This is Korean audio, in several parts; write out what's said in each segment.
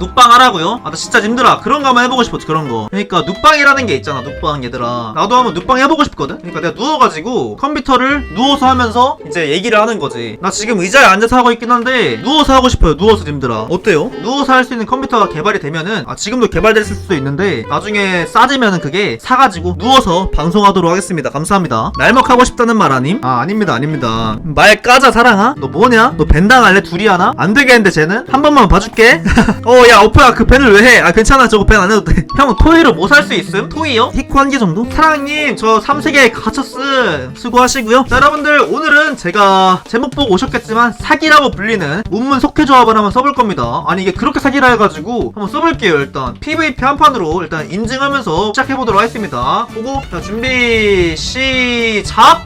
눕방 하라고요? 아 나 진짜 힘들어 그런 거 한번 해보고 싶었지 그런 거 그러니까 눕방이라는 게 있잖아 눕방 얘들아 나도 한번 눕방 해보고 싶거든 그러니까 내가 누워가지고 컴퓨터를 누워서 하면서 이제 얘기를 하는 거지 나 지금 의자에 앉아서 하고 있긴 한데 누워서 하고 싶어요 누워서 님들아 어때요? 누워서 할 수 있는 컴퓨터가 개발이 되면은 아 지금도 개발됐을 수도 있는데 나중에 싸지면은 그게 사가지고 누워서 방송하도록 하겠습니다 감사합니다 날먹하고 싶다는 말 아님? 아 아닙니다 아닙니다 말 까자 사랑아? 너 뭐냐? 너 벤당 할래? 둘이 하나? 안 되겠는데 쟤는? 한 번만 봐줄게 어야 오빠야 그 벤을 왜 해? 아 괜찮아 저거 벤안 해도 돼 형 토이로 뭐 살 수 있음? 토이요? 히코 한 개 정도? 사랑님 저 3세계 갇혔음. 수고하시고요. 자 여러분들 오늘은 제가 제목 보고 오셨겠지만 사기라고 불리는 문문 속해 조합을 한번 써볼 겁니다. 아니 이게 그렇게 사기라 해가지고 한번 써볼게요 일단. PVP 한 판으로 일단 인증하면서 시작해보도록 하겠습니다. 보고 자 준비 시작.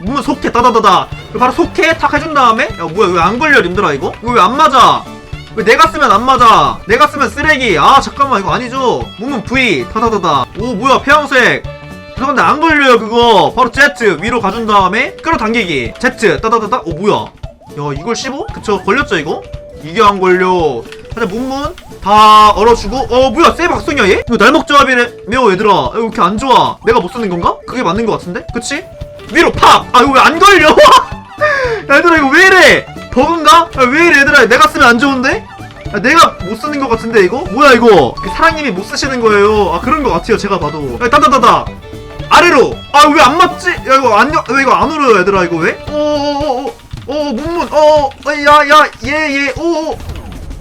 문문 속해 따다다다. 바로 속해? 탁 해준 다음에? 야 뭐야 왜 안 걸려 님들아 이거? 이거 왜 안 맞아 왜 내가 쓰면 안 맞아 내가 쓰면 쓰레기 아 잠깐만 이거 아니죠 문문 V 타다다다 오 뭐야 폐양색 그런데 안 걸려요 그거 바로 Z 위로 가준 다음에 끌어당기기 Z 따다다다 오 뭐야 야 이걸 15? 그쵸 걸렸죠 이거? 이게 안 걸려 근데 문문 다 얼어주고 어 뭐야 세 박성이야 얘? 이거 날먹 조합이래며 얘들아 야, 이거 이렇게 안 좋아 내가 못 쓰는 건가? 그게 맞는 것 같은데? 그치? 위로 팍! 아 이거 왜 안 걸려? 야, 얘들아 이거 왜 이래? 버그인가? 야, 왜 이래 얘들아? 내가 쓰면 안 좋은데? 야, 내가 못 쓰는 것 같은데 이거? 뭐야 이거? 사랑님이 못 쓰시는 거예요. 아 그런 것 같아요 제가 봐도. 야 따다다다 아래로. 아 왜 안 맞지? 야 이거 안, 여- 왜 이거 안 울어요 얘들아 이거 왜? 오오오오 오 문문. 어야야예예오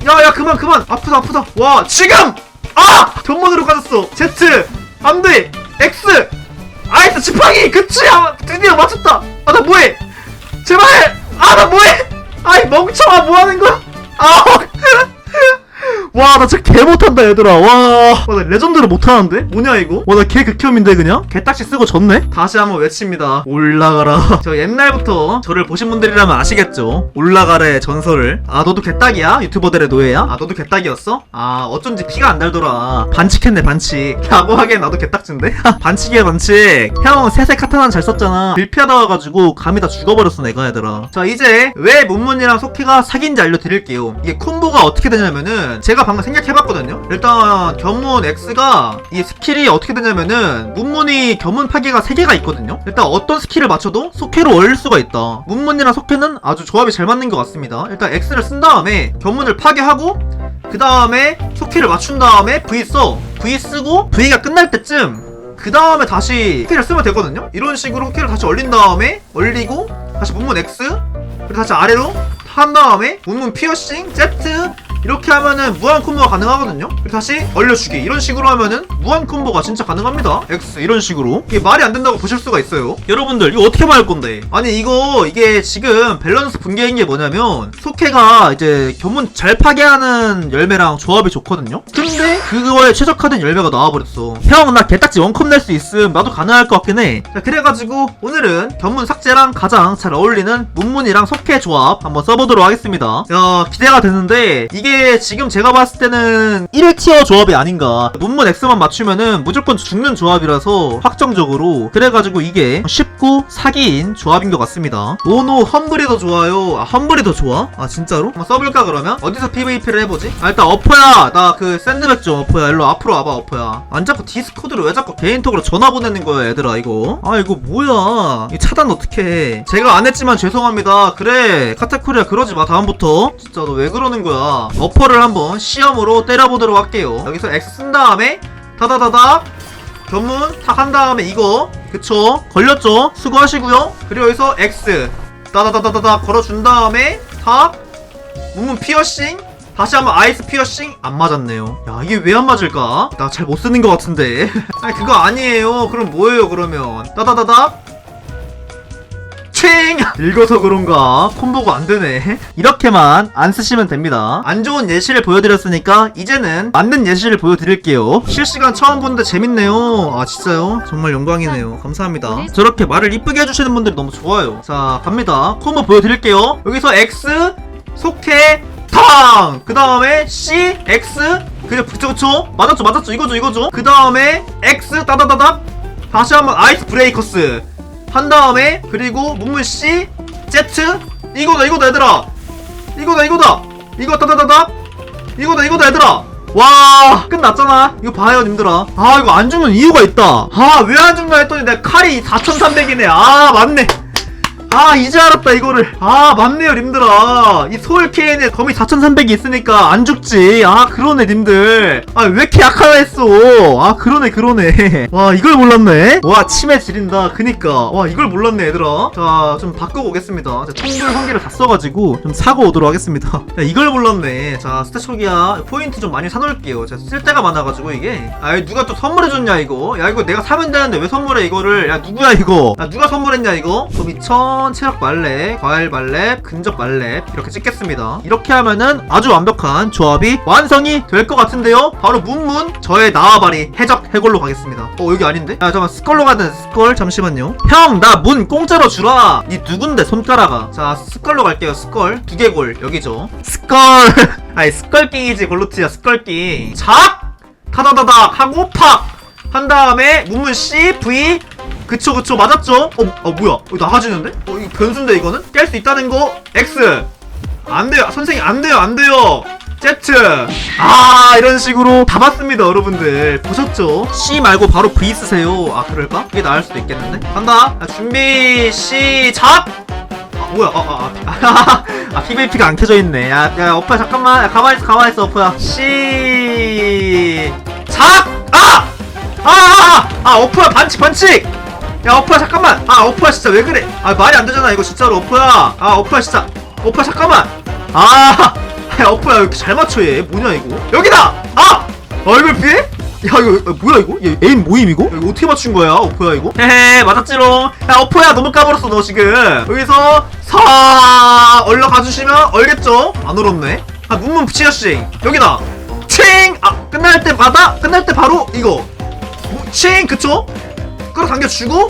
야야 그만 그만. 아프다 아프다. 와 지금! 아! 전문으로 가졌어. Z 안돼. X! 아이스 지팡이! 그치 아, 드디어 맞췄다. 아 나 뭐해? 제발! 아 나 뭐해 멍청아 뭐하는 거야? 아 와, 나 진짜 개 못한다, 얘들아. 와. 와, 나 레전드를 못하는데? 뭐냐, 이거? 와, 나개 극혐인데, 그냥? 개딱지 쓰고 졌네? 다시 한번 외칩니다. 올라가라. 저 옛날부터 저를 보신 분들이라면 아시겠죠? 올라가래 전설을. 아, 너도 개딱이야? 유튜버들의 노예야? 아, 너도 개딱이었어? 아, 어쩐지 피가 안 달더라. 반칙했네, 반칙. 라고 하기엔 나도 개딱지인데? 반칙이야, 반칙. 형, 세세 카타나 잘 썼잖아. 빌피하다 와가지고 감이 다 죽어버렸어, 내가, 얘들아. 자, 이제 왜 문문이랑 소키가 사기인지 알려드릴게요. 이게 콤보가 어떻게 되냐면은, 제가 방금 생각해봤거든요. 일단 견문 X가 이 스킬이 어떻게 되냐면은 문문이 견문 파괴가 3개가 있거든요. 일단 어떤 스킬을 맞춰도 속해로 올릴 수가 있다. 문문이랑 속해는 아주 조합이 잘 맞는 것 같습니다. 일단 X를 쓴 다음에 견문을 파괴하고 그 다음에 속해를 맞춘 다음에 V 써. V 쓰고 V가 끝날 때쯤 그 다음에 다시 스킬을 쓰면 되거든요. 이런 식으로 스킬을 다시 올린 다음에 올리고 다시 문문 X 그리고 다시 아래로 한 다음에 문문 피어싱 Z 이렇게 하면은 무한 콤보가 가능하거든요. 다시 얼려주기 이런 식으로 하면은 무한 콤보가 진짜 가능합니다. X 이런 식으로 이게 말이 안 된다고 보실 수가 있어요. 여러분들 이거 어떻게 말할 건데? 아니 이거 이게 지금 밸런스 붕괴인 게 뭐냐면 소케가 이제 견문 잘 파괴하는 열매랑 조합이 좋거든요. 근데 그거에 최적화된 열매가 나와버렸어. 형 나 개딱지 원컵 낼 수 있음. 나도 가능할 것 같긴 해. 자 그래가지고 오늘은 견문 삭제랑 가장 잘 어울리는 문문이랑 속해 조합 한번 써보도록 하겠습니다. 야 기대가 되는데 이게 지금 제가 봤을 때는 1티어 조합이 아닌가. 문문 X만 맞 추면은 무조건 죽는 조합이라서 확정적으로 그래가지고 이게 쉽고 사기인 조합인 것 같습니다. 노노 험블이 더 좋아요. 아 험블이 더 좋아? 아 진짜로? 한번 써볼까 그러면? 어디서 PVP를 해보지? 아 일단 어퍼야 나 그 샌드백 좀 어퍼야 일로 앞으로 와봐 어퍼야 안 자꾸 디스코드를 왜 자꾸 개인톡으로 전화 보내는 거야 얘들아 이거 아 이거 뭐야 이 차단 어떻게 해 제가 안 했지만 죄송합니다 그래 카타쿠리야 그러지 마 다음부터 진짜 너 왜 그러는 거야 어퍼를 한번 시험으로 때려보도록 할게요 여기서 X 쓴 다음에 다다다다. 견문 탁 한 다음에 이거. 그쵸? 걸렸죠? 수고하시고요. 그리고 여기서 X. 따다다다다다. 걸어준 다음에 탁 문문 피어싱. 다시 한번 아이스 피어싱. 안 맞았네요. 야 이게 왜 안 맞을까? 나 잘 못 쓰는 것 같은데. 아니 그거 아니에요. 그럼 뭐예요 그러면? 따다다다 칭! 읽어서 그런가? 콤보가 안 되네. 이렇게만 안 쓰시면 됩니다. 안 좋은 예시를 보여드렸으니까 이제는 맞는 예시를 보여드릴게요. 실시간 처음 보는데 재밌네요. 아 진짜요? 정말 영광이네요. 감사합니다. 저렇게 말을 이쁘게 해주시는 분들이 너무 좋아요. 자 갑니다. 콤보 보여드릴게요. 여기서 X 속해 탕! 그 다음에 C, X. 그냥 그쵸 그쵸? 맞았죠 맞았죠? 이거죠 이거죠? 그 다음에 X 따다다닥. 다시 한번 아이스 브레이커스 한 다음에 그리고 문문 C Z 이거다 이거다 얘들아. 이거다 이거다. 이거 따다다닥 이거다 이거다 얘들아. 와 끝났잖아. 이거 봐요 님들아. 아 이거 안 죽는 이유가 있다. 아 왜 안 죽나 했더니 내 칼이 4300이네. 아 맞네 아 이제 알았다 이거를. 아 맞네요 님들아. 이 소울 케인에 검이 4300이 있으니까 안 죽지. 아 그러네 님들. 아 왜 이렇게 약하다 했어? 아 그러네 그러네. 와 이걸 몰랐네? 와 치매 지린다. 그니까. 와 이걸 몰랐네 얘들아. 자 좀 바꾸고 오겠습니다. 한 개를 다 써가지고 좀 사고 오도록 하겠습니다. 야, 이걸 몰랐네. 자 스태초기야 포인트 좀 많이 사놓을게요. 제가 쓸 데가 많아가지고 이게. 아 누가 또 선물해줬냐 이거? 야 이거 내가 사면 되는데 왜 선물해 이거를? 야 누구야 이거? 야 누가 선물했냐 이거? 그 럼2000 체력 발렙 과일 발렙 근접 발렙 이렇게 찍겠습니다. 이렇게 하면은 아주 완벽한 조합이 완성이 될 것 같은데요? 바로 문문 저의 나와바리 해적 해골로 가겠습니다. 어 여기 아닌데? 야 잠깐 스컬로 가든 스컬? 잠시만요. 형 나 문 공짜로 주라! 니 누군데 손가락아? 자 스컬로 갈게요 스컬. 두개골 여기죠. 스컬! 아니 스컬킹이지 골루트야 스컬킹. 잡 타다다닥 하고 팍 한 다음에 문문 C V 그쵸 그쵸 맞았죠? 어, 어 뭐야 나가지는데? 어 이거 변수인데 이거는? 깰 수 있다는 거 X 안 돼요 선생님 안 돼요 안 돼요 Z 아 이런 식으로 다 봤습니다 여러분들 보셨죠? C 말고 바로 V 쓰세요 아 그럴까? 그게 나을 수도 있겠는데? 간다 자, 준비 시작 아 뭐야 아아 아 아, 아, PVP가 안 켜져 있네 야, 야 어퍼야 잠깐만 야, 가만히 있어 가만히 있어 어퍼야 시작 아! 아! 아! 아 어퍼야 반칙 반칙 야 어퍼야 잠깐만. 아 어퍼야 진짜 왜 그래? 아 말이 안 되잖아 이거 진짜로 어퍼야. 아 어퍼야 진짜. 어퍼야 잠깐만. 아 야, 어퍼야 왜 이렇게 잘 맞춰 얘? 뭐냐 이거? 여기다! 아! 얼굴 피해? 야 이거 어, 뭐야 이거? 얘 에임 모임 이거? 야, 이거 어떻게 맞춘 거야 어퍼야 이거? 헤헤 맞았지롱. 야 어퍼야 너무 까불었어 너 지금. 여기서 사 얼려 가주시면 얼겠죠? 안 얼었네. 아 문문 붙이자씨 여기다. 칭 아 끝날 때마다 끝날 때 바로 이거. 뭐, 칭! 그쵸? 끌어당겨 주고.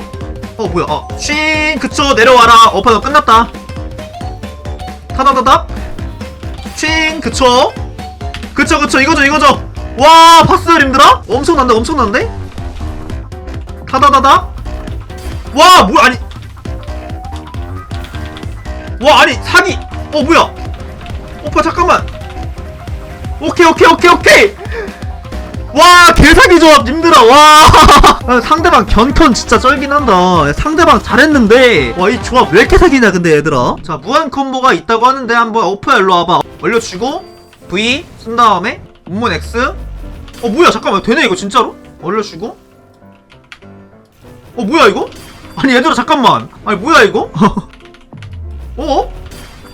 어 뭐야. 어칭 그쵸. 내려와라. 너 끝났다. 타다다닥. 칭 그쵸. 그쵸 그쵸. 이거죠 이거죠. 와 봤어요 님들아? 엄청난데 엄청난데? 타다다닥. 와 뭐야 아니. 와 아니 사기. 어 뭐야. 오빠 잠깐만. 오케이 오케이 오케이 오케이 와 개사기 조합 님들아 와. 아, 상대방 견컨 진짜 쩔긴 한다. 야, 상대방 잘했는데. 와 이 조합 왜 이렇게 사기냐 근데 얘들아. 자 무한 콤보가 있다고 하는데 한번 오퍼야 일로 와봐. 올려주고 V 쓴 다음에 문문 X. 어 뭐야 잠깐만 되네 이거 진짜로? 올려주고. 어 뭐야 이거? 아니 얘들아 잠깐만. 아니 뭐야 이거? 어?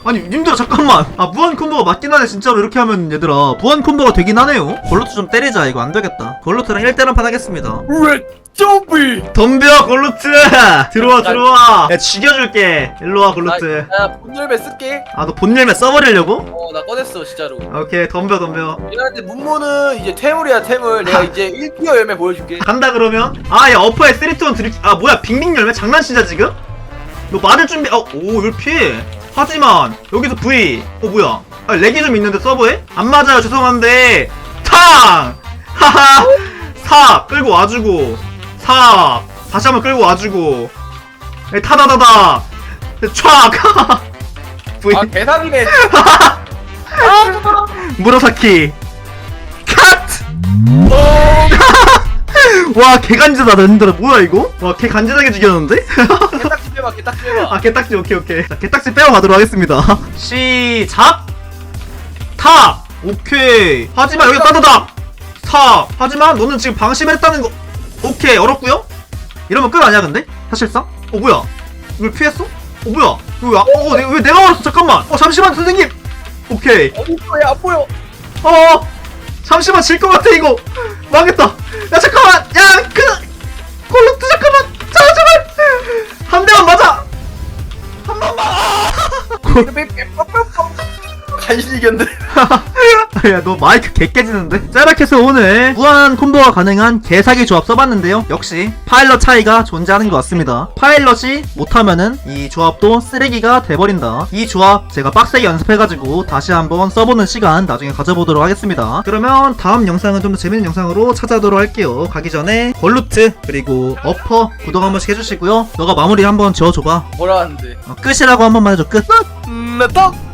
아니 님들아 잠깐만 아 무한 콤보가 맞긴 하네 진짜로 이렇게 하면 얘들아 무한 콤보가 되긴 하네요 골루트 좀 때리자 이거 안 되겠다 골루트랑 1대1 한판 하겠습니다 왜 좀비? 덤벼 골루트 들어와 들어와 야 죽여줄게 일로와 골루트 야 본열매 쓸게. 아 너 본열매 써버리려고? 어 나 꺼냈어 진짜로. 오케이 덤벼 덤벼 얘한테 문모는 이제 태물이야 태물. 내가 이제 1티어 열매 보여줄게. 간다 그러면 아 야 어퍼에 3, 2, 1 드립 아 뭐야 빅밍 열매 장난치자 지금? 너 맞을 준비 어오 이걸 피해 하지만 여기서 V. 어 뭐야? 아 렉이 좀 있는데 서버에? 안 맞아요. 죄송한데. 탕! 하하! 사! 끌고 와주고. 사! 다시 한번 끌고 와주고. 에, 타다다다. 촥! V. 아 개사기네. 무라사키. 컷! 어, 와 개간지다 랜드라 뭐야 이거? 와 개간지나게 죽였는데? 개딱지 빼봐 개딱지 빼봐. 아 개딱지 오케이 오케이. 자 개딱지 빼고 가도록 하겠습니다. 시작! 타 오케이. 하지만 여기 따다닥 사 하지만 너는 지금 방심했다는 거 오케이 얼었고요? 이러면 끝 아니야 근데? 사실상? 어 뭐야? 이걸 피했어? 어 뭐야? 왜, 아, 어, 내, 왜 내가 얼었어? 잠깐만. 어 잠시만 선생님! 오케이. 어디 있어 얘안 보여. 어 잠시만 질 것 같아 이거. 망했다. 야 잠깐만! 야그 간신히 이겼네. 야 너 마이크 개 깨지는데? 짜락해서 오늘 무한 콤보가 가능한 개사기 조합 써봤는데요. 역시 파일럿 차이가 존재하는 것 같습니다. 파일럿이 못하면은 이 조합도 쓰레기가 돼버린다. 이 조합 제가 빡세게 연습해가지고 다시 한번 써보는 시간 나중에 가져보도록 하겠습니다. 그러면 다음 영상은 좀 더 재밌는 영상으로 찾아오도록 할게요. 가기 전에 걸루트 그리고 어퍼 구독 한 번씩 해주시고요. 너가 마무리 한번 지어줘봐. 뭐라 하는데? 어, 끝이라고 한 번만 해줘. 끝 음, 나 떡.